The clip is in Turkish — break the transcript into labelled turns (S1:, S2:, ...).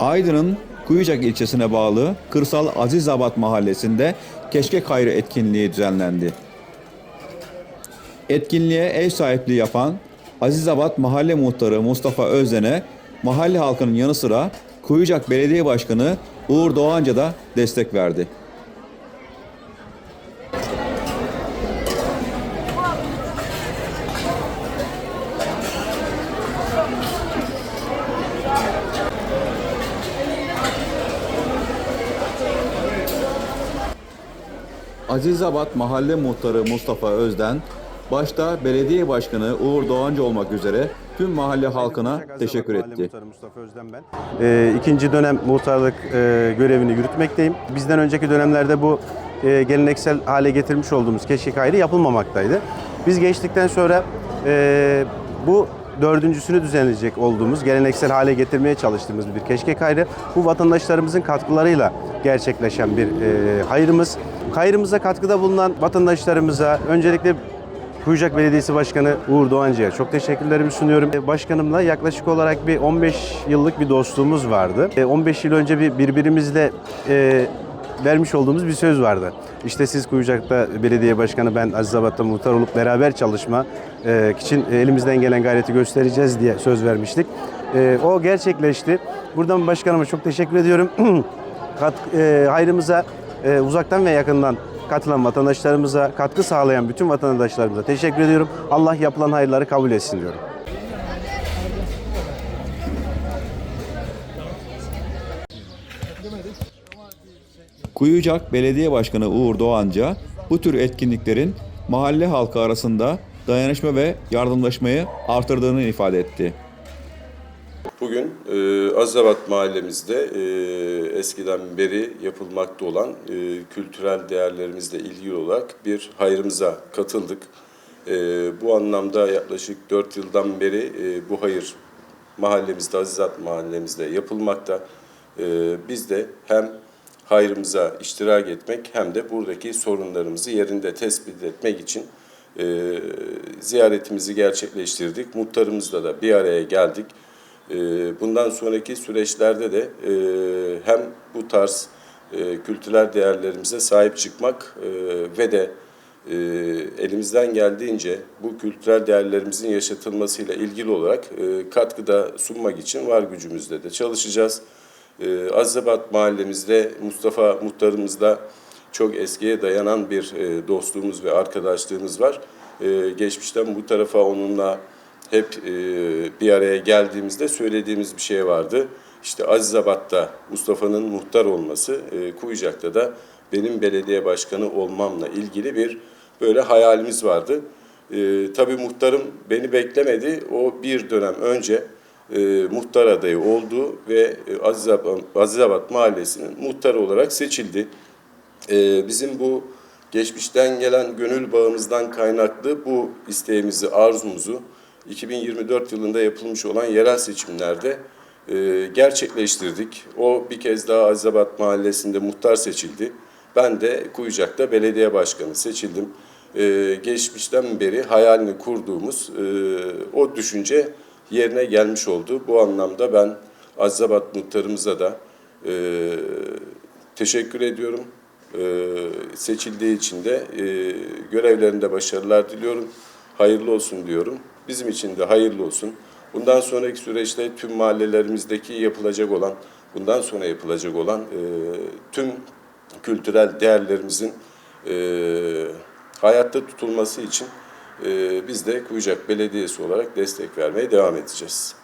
S1: Aydın'ın Kuyucak ilçesine bağlı Kırsal Azizabat mahallesinde Keşke Kayrı etkinliği düzenlendi. Etkinliğe ev sahipliği yapan Azizabat Mahalle Muhtarı Mustafa Özden'e mahalle halkının yanı sıra Kuyucak Belediye Başkanı Uğur Doğanca da destek verdi. Azizabat Mahalle Muhtarı Mustafa Özden, başta belediye başkanı Uğur Doğancı olmak üzere tüm mahalle halkına teşekkür etti.
S2: Ee, ikinci dönem muhtarlık e, görevini yürütmekteyim. Bizden önceki dönemlerde bu e, geleneksel hale getirmiş olduğumuz keşke kaydı yapılmamaktaydı. Biz geçtikten sonra e, bu dördüncüsünü düzenleyecek olduğumuz, geleneksel hale getirmeye çalıştığımız bir keşke kayrı. Bu vatandaşlarımızın katkılarıyla gerçekleşen bir e, hayrımız. Hayrımıza katkıda bulunan vatandaşlarımıza öncelikle Kuyucak Belediyesi Başkanı Uğur Doğancı'ya çok teşekkürlerimi sunuyorum. E, Başkanımla yaklaşık olarak bir 15 yıllık bir dostluğumuz vardı. E, 15 yıl önce bir birbirimizle e, vermiş olduğumuz bir söz vardı. İşte siz Kuyucak'ta belediye başkanı, ben Azizabat'ta muhtar olup beraber çalışma e, için elimizden gelen gayreti göstereceğiz diye söz vermiştik. E, o gerçekleşti. Buradan başkanıma çok teşekkür ediyorum. Kat, e, hayrımıza e, uzaktan ve yakından katılan vatandaşlarımıza, katkı sağlayan bütün vatandaşlarımıza teşekkür ediyorum. Allah yapılan hayırları kabul etsin diyorum.
S1: Kuyucak Belediye Başkanı Uğur Doğanca bu tür etkinliklerin mahalle halkı arasında dayanışma ve yardımlaşmayı artırdığını ifade etti.
S3: Bugün e, Azavat mahallemizde e, eskiden beri yapılmakta olan e, kültürel değerlerimizle ilgili olarak bir hayrımıza katıldık. E, bu anlamda yaklaşık 4 yıldan beri e, bu hayır mahallemizde, Azizat mahallemizde yapılmakta. E, biz de hem hayrımıza iştirak etmek hem de buradaki sorunlarımızı yerinde tespit etmek için e, ziyaretimizi gerçekleştirdik. Muhtarımızla da bir araya geldik. E, bundan sonraki süreçlerde de e, hem bu tarz e, kültürel değerlerimize sahip çıkmak e, ve de elimizden geldiğince bu kültürel değerlerimizin yaşatılmasıyla ilgili olarak katkıda sunmak için var gücümüzle de çalışacağız. E, Azabat mahallemizde Mustafa muhtarımızla çok eskiye dayanan bir dostluğumuz ve arkadaşlığımız var. E, geçmişten bu tarafa onunla hep e, bir araya geldiğimizde söylediğimiz bir şey vardı. İşte Azizabat'ta Mustafa'nın muhtar olması, e, Kuyucak'ta da benim belediye başkanı olmamla ilgili bir böyle hayalimiz vardı. E, tabii muhtarım beni beklemedi. O bir dönem önce e, muhtar adayı oldu ve e, Azizabat, Azizabat Mahallesi'nin muhtarı olarak seçildi. Ee, bizim bu geçmişten gelen gönül bağımızdan kaynaklı bu isteğimizi, arzumuzu 2024 yılında yapılmış olan yerel seçimlerde e, gerçekleştirdik. O bir kez daha Azabat Mahallesi'nde muhtar seçildi. Ben de Kuyucak'ta belediye başkanı seçildim. Ee, geçmişten beri hayalini kurduğumuz e, o düşünce yerine gelmiş oldu. Bu anlamda ben Azabat muhtarımıza da e, teşekkür ediyorum. Ee, seçildiği için de e, görevlerinde başarılar diliyorum. Hayırlı olsun diyorum. Bizim için de hayırlı olsun. Bundan sonraki süreçte tüm mahallelerimizdeki yapılacak olan, bundan sonra yapılacak olan e, tüm kültürel değerlerimizin e, hayatta tutulması için e, biz de Kuyucak Belediyesi olarak destek vermeye devam edeceğiz.